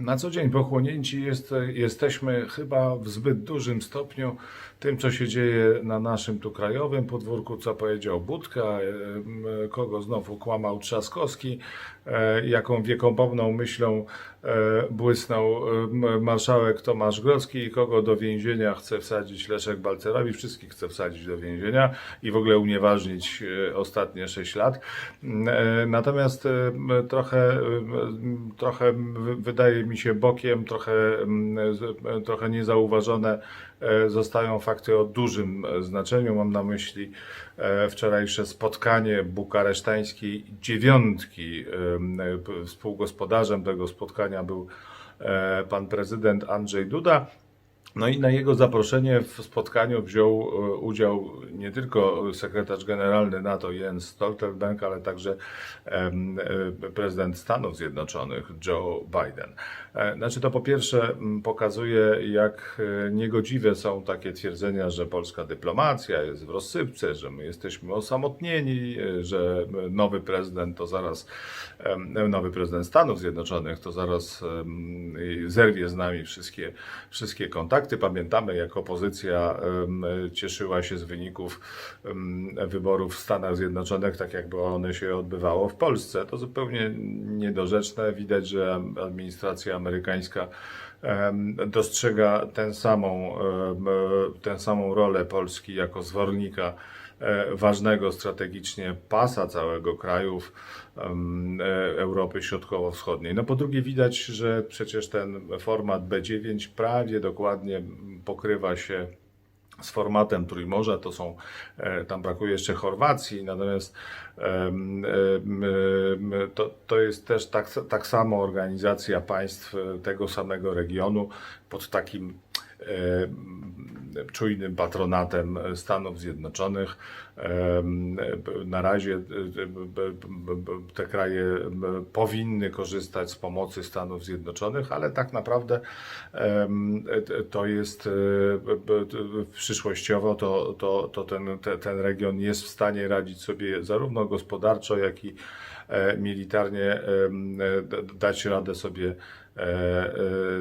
Na co dzień pochłonięci jest, jesteśmy chyba w zbyt dużym stopniu tym, co się dzieje na naszym tu krajowym podwórku, co powiedział Budka, e, kogo znowu kłamał Trzaskowski, e, jaką wiekopomną myślą e, błysnął marszałek Tomasz Grodzki i kogo do więzienia chce wsadzić Leszek Balcerowicz. Wszystkich chce wsadzić do więzienia i w ogóle unieważnić ostatnie 6 lat. Natomiast trochę, trochę wy- wydaje się bokiem, trochę, m, z- e, trochę niezauważone e, zostają fakty o dużym e, znaczeniu. Mam na myśli wczorajsze spotkanie bukaresztańskiej dziewiątki. Współgospodarzem tego spotkania był pan prezydent Andrzej Duda. No i na jego zaproszenie w spotkaniu wziął e, udział nie tylko sekretarz generalny NATO Jens Stoltenberg, ale także e, prezydent Stanów Zjednoczonych Joe Biden. E, Znaczy to po pierwsze pokazuje, jak niegodziwe są takie twierdzenia, że polska dyplomacja jest w rozsypce, że my jesteśmy osamotnieni, że nowy prezydent to zaraz, nowy prezydent Stanów Zjednoczonych to zaraz zerwie z nami wszystkie, wszystkie kontakty. Pamiętamy, jak opozycja cieszyła się z wyników wyborów w Stanach Zjednoczonych, tak jakby one się odbywało w Polsce. To zupełnie niedorzeczne. Widać, że administracja amerykańska dostrzega tę samą, tę samą rolę Polski jako zwornika ważnego strategicznie pasa całego krajów e, Europy Środkowo-Wschodniej. No po drugie widać, że przecież ten format B9 prawie dokładnie pokrywa się z formatem Trójmorza, to są, e, tam brakuje jeszcze Chorwacji, natomiast to, to jest też tak, tak samo organizacja państw e, tego samego regionu pod takim e, czujnym patronatem Stanów Zjednoczonych. Em, Na razie e, te kraje powinny korzystać z pomocy Stanów Zjednoczonych, ale tak naprawdę to jest e, przyszłościowo to, to, to ten, te- ten region jest w stanie radzić sobie zarówno gospodarczo, jak i e, militarnie e, dać radę sobie e, e,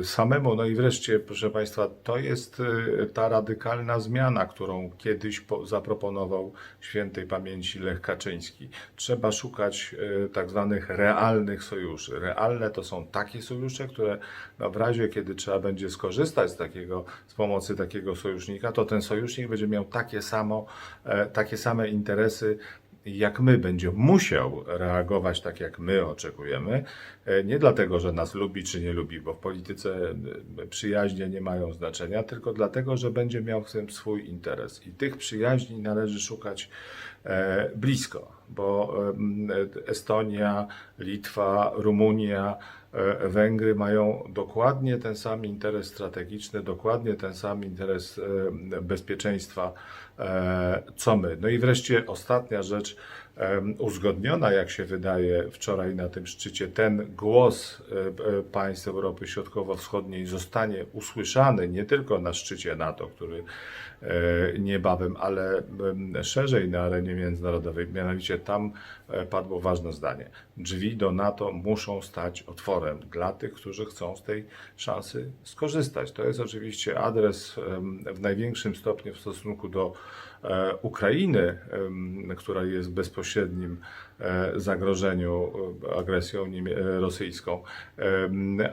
samemu. No i wreszcie, proszę Państwa, to jest e, ta radykalna zmiana, którą kiedyś po, zaproponował świętej pamięci Lech Kaczyński. Trzeba szukać e, tak zwanych realnych sojuszy. Realne to są takie sojusze, które no, w razie, kiedy trzeba będzie skorzystać z takiego, z pomocy takiego sojusznika, to ten sojusznik będzie miał takie samo, e, takie same interesy jak my, będzie musiał reagować tak, jak my oczekujemy. E, Nie dlatego, że nas lubi czy nie lubi, bo w polityce e, przyjaźnie nie mają znaczenia, tylko dlatego, że będzie miał w tym swój interes. I tych przyjaźni należy szukać e, blisko, bo Estonia, Litwa, Rumunia, e, Węgry mają dokładnie ten sam interes strategiczny, dokładnie ten sam interes e, bezpieczeństwa, e, co my. No i wreszcie ostatnia rzecz, uzgodniona, jak się wydaje, wczoraj na tym szczycie, ten głos państw Europy Środkowo-Wschodniej zostanie usłyszany nie tylko na szczycie NATO, który niebawem, ale szerzej na arenie międzynarodowej. Mianowicie tam e, padło ważne zdanie. Drzwi do NATO muszą stać otworem dla tych, którzy chcą z tej szansy skorzystać. To jest oczywiście adres w największym stopniu w stosunku do e, Ukrainy, która jest w bezpośrednim e, zagrożeniu agresją rosyjską,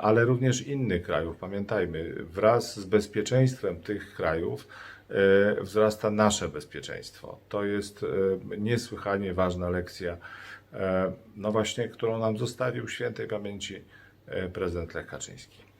ale również innych krajów. Pamiętajmy, wraz z bezpieczeństwem tych krajów wzrasta nasze bezpieczeństwo. To jest e, niesłychanie ważna lekcja, e, no właśnie, którą nam zostawił świętej pamięci e, prezydent Lech Kaczyński.